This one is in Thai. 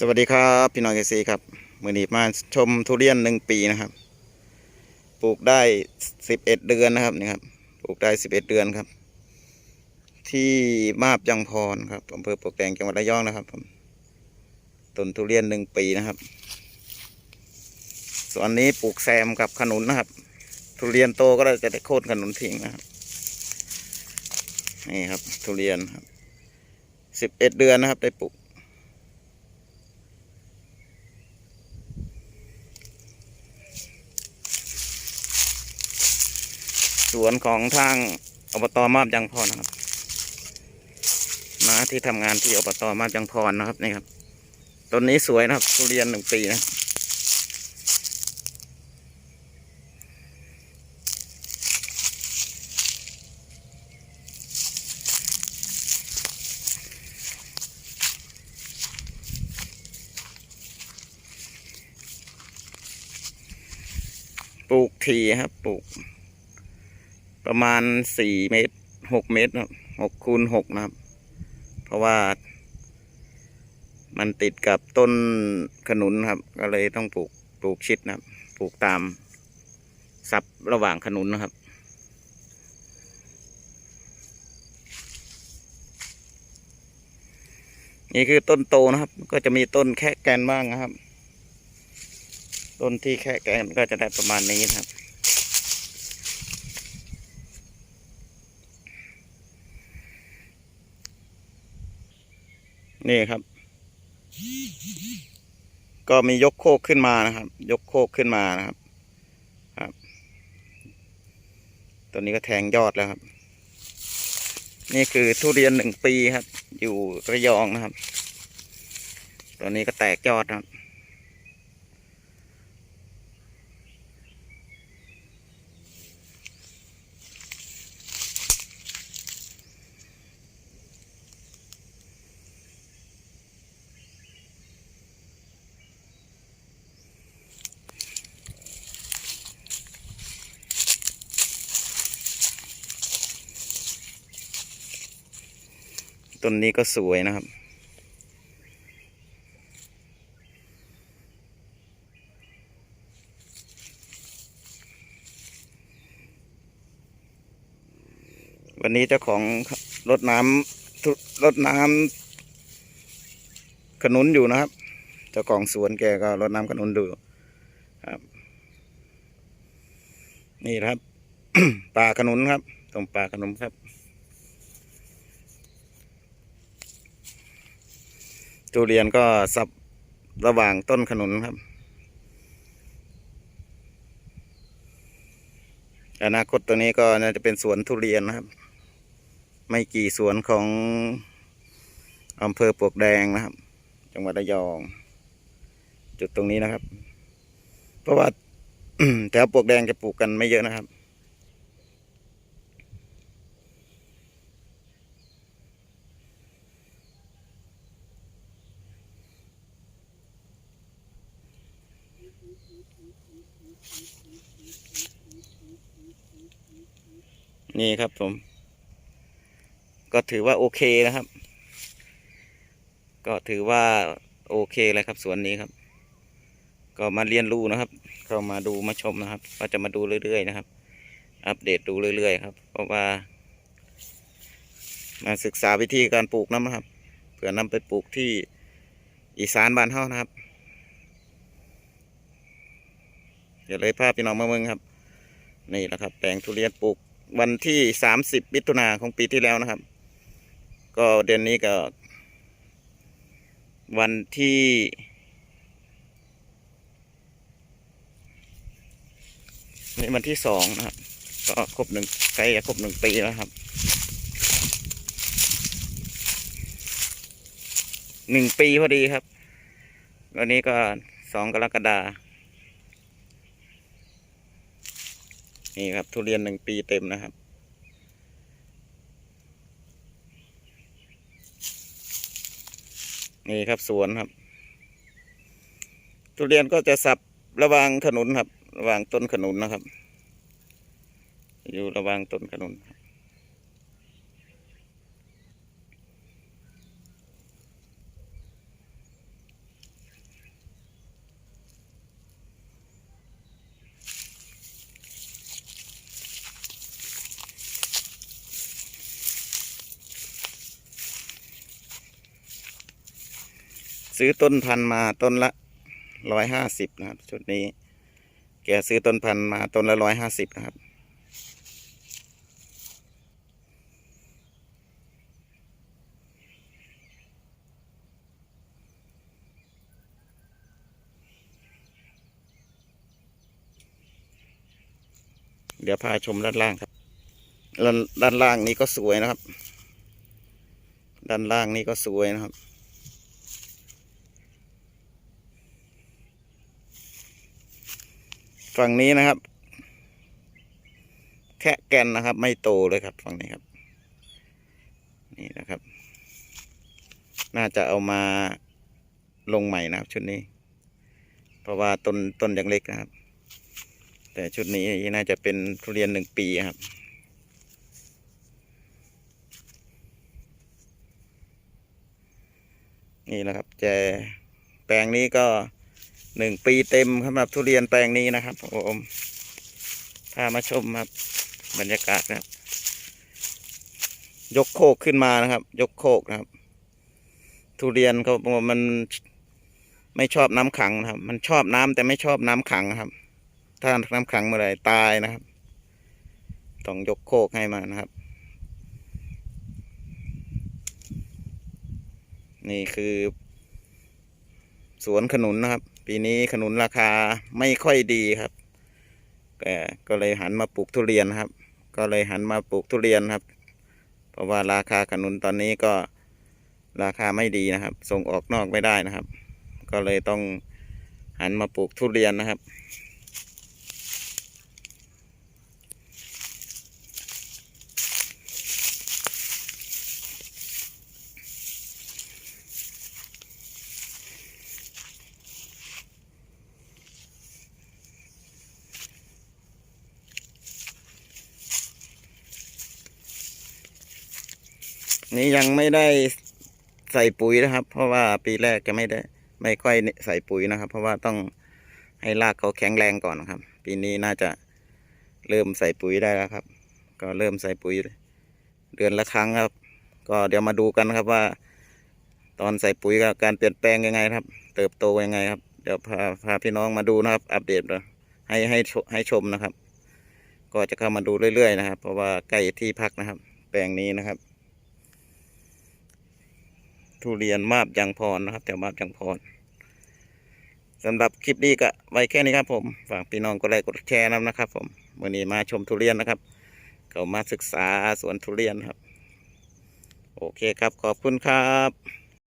สวัสดีครับพี่น้องเอซีครับมือนีมาชมทุเรียนหนึ่งปีนะครับ ปลูกได้สิบเอ็ดเดือนนะครับนี่ครับปลูกได้สิบเอ็ดเดือนครับ ที่มาบยังพรครับอำเภอปลวกแดงจังหวัดระยองนะครับผมต้นทุเรียนหนึ่งปีนะครับส่วนนี้ปลูกแซมกับขนุนนะครับ ทุเรียนโตก็จะได้โค่นขนุนทิ้งนะครับนี่ครับทุเรียนครับสิบเอ็ดเดือนนะครับ ได้ปลูก วนของทางอบตมาบยังพรนะครับนาที่ทำงานที่อบตมาบยังพรนะครับนี่ครับต้นนี้สวยนะครับทุเรียนหนึ่งปีนะปลูกทีครับปลูก ประมาณสี่เมตรหกเมตรครับหกคูณหกนะครับ เพราะว่า มันติดกับต้นขนุนครับ ก็เลยต้องปลูกปลูกชิดนะครับ ปลูกตามซับระหว่างขนุนนะครับนี่คือต้นโตนะครับ ก็จะมีต้นแค่แกนบ้างนะครับ ต้นที่แค่แกนก็จะได้ประมาณนี้นะครับ นี่ครับ ก็มียกโคกขึ้นมานะครับ ยกโคกขึ้นมานะครับครับตัวนี้ก็แทงยอดแล้วครับ นี่คือทุเรียนหนึ่งปีครับ อยู่ระยองนะครับ ตัวนี้ก็แตกยอดครับ ต้นนี้ก็สวยนะครับ วันนี้เจ้าของรถน้ำรถน้ำขนุนอยู่นะครับ เจ้าของสวนแกก็รดน้ำขนุนดูครับ นี่ครับ ป่าขนุนครับตรงป่าขนุนครับ ทุเรียนก็สับระหว่างต้นขนุนครับ อนาคตตัวนี้ก็น่าจะเป็นสวนทุเรียนนะครับ ไม่กี่สวนของอำเภอปลวกแดงนะครับ จังหวัดระยอง จุดตรงนี้นะครับ เพราะว่าแถวปลวกแดงจะปลูกกันไม่เยอะนะครับ นี่ครับผม ก็ถือว่าโอเคนะครับ ก็ถือว่าโอเคเลยครับสวนนี้ครับ ก็มาเรียนรู้นะครับก็มาดูมาชมนะครับ ก็จะมาดูเรื่อยๆนะครับ อัปเดตดูเรื่อยๆครับ เพราะว่า มาศึกษาวิธีการปลูกน้ำนะครับเพื่อนำไปปลูกที่อีสานบ้านเฮานะครับเดี๋ยวเลยภาพพี่น้องมาเมืองครับ นี่แหละครับ แปลงทุเรียนปลูก วันที่สามสิบมิถุนาของปีที่แล้วนะครับ ก็เดือนนี้ก็ วันที่นี่วันที่สองนะครับ ก็ครบหนึ่งใกล้จะครบหนึ่งปีแล้วครับหนึ่งปีพอดีครับ วันนี้ก็สองกรกฎาคม นี่ครับ ทุเรียนหนึ่งปีเต็มนะครับ นี่ครับสวนครับ ทุเรียนก็จะสับระหวางขนุนครับ ระหว่างต้นขนุนนะครับ อยู่ระหว่างต้นขนุนครับ ซื้อต้นพันธุ์มาต้นละร้อยห้าสิบนะครับ ชุดนี้ แกซื้อต้นพันธุ์มาต้นละร้อยห้าสิบนะครับ เดี๋ยวพาชมด้านล่างครับ ด้านด้านล่างนี้ก็สวยนะครับ ด้านล่างนี้ก็สวยนะครับ ฝั่งนี้นะครับ แค่แกนนะครับ ไม่โตเลยครับฝั่งนี้ครับ นี่นะครับ น่าจะเอามาลงใหม่นะครับ ชุดนี้ เพราะว่าต้นต้นยังเล็กนะครับ แต่ชุดนี้น่าจะเป็นทุเรียนหนึ่งปีครับนี่นะครับแจแปลงนี้ก็ หนึ่งปีเต็มสำหรับทุเรียนแปลงนี้นะครับผมพามาชมครับ บรรยากาศนะครับ ยกโคกขึ้นมานะครับ ยกโคกนะครับ ทุเรียนเขาบอกว่ามันไม่ชอบน้ำขังนะครับ มันชอบน้ำแต่ไม่ชอบน้ำขังครับ ถ้าน้ำขังเมื่อไหรตายนะครับ ต้องยกโคกให้มานะครับ นี่คือ สวนขนุนนะครับ ปีนี้ขนุนราคาไม่ค่อยดีครับแต่ก็เลยหันมาปลูกทุเรียนครับ ก็เลยหันมาปลูกทุเรียนครับ เพราะว่าราคาขนุนตอนนี้ก็ราคาไม่ดีนะครับ ส่งออกนอกไม่ได้นะครับ ก็เลยต้องหันมาปลูกทุเรียนนะครับ นี่ยังไม่ได้ใส่ปุ๋ยนะครับ เพราะว่าปีแรกจะไม่ได้ ไม่ค่อยใส่ปุ๋ยนะครับ เพราะว่าต้องให้รากเขาแข็งแรงก่อนนครับ ปีนี้น่าจะเริ่มใส่ปุ๋ยได้แล้วครับ ก็เริ่มใส่ปุ๋ยเดือนละครั้งครับ ก็เดี๋ยวมาดูกันครับว่า ตอนใส่ปุ๋ยกับการเปลี่ยนแปลงยังไงครับ เติบโตยังไงครับ เดี๋ยวพาพาพี่น้องมาดูนะครับ อัปเดตให้ให้ให้ชมนะครับ ก็จะเข้ามาดูเรื่อยๆนะครับ เพราะว่าใกล้ที่พักนะครับ แปลงนี้นะครับ ทุเรียนมาบยังพรนะครับแถวมาบยังพรสำหรับคลิปนี้ก็ไว้แค่นี้ครับผมฝากพี่น้องกดไลค์กดแชร์นะครับ ผมวันนี้มาชมทุเรียนนะครับ เขามาศึกษาสวนทุเรียนครับ โอเคครับขอบคุณครับ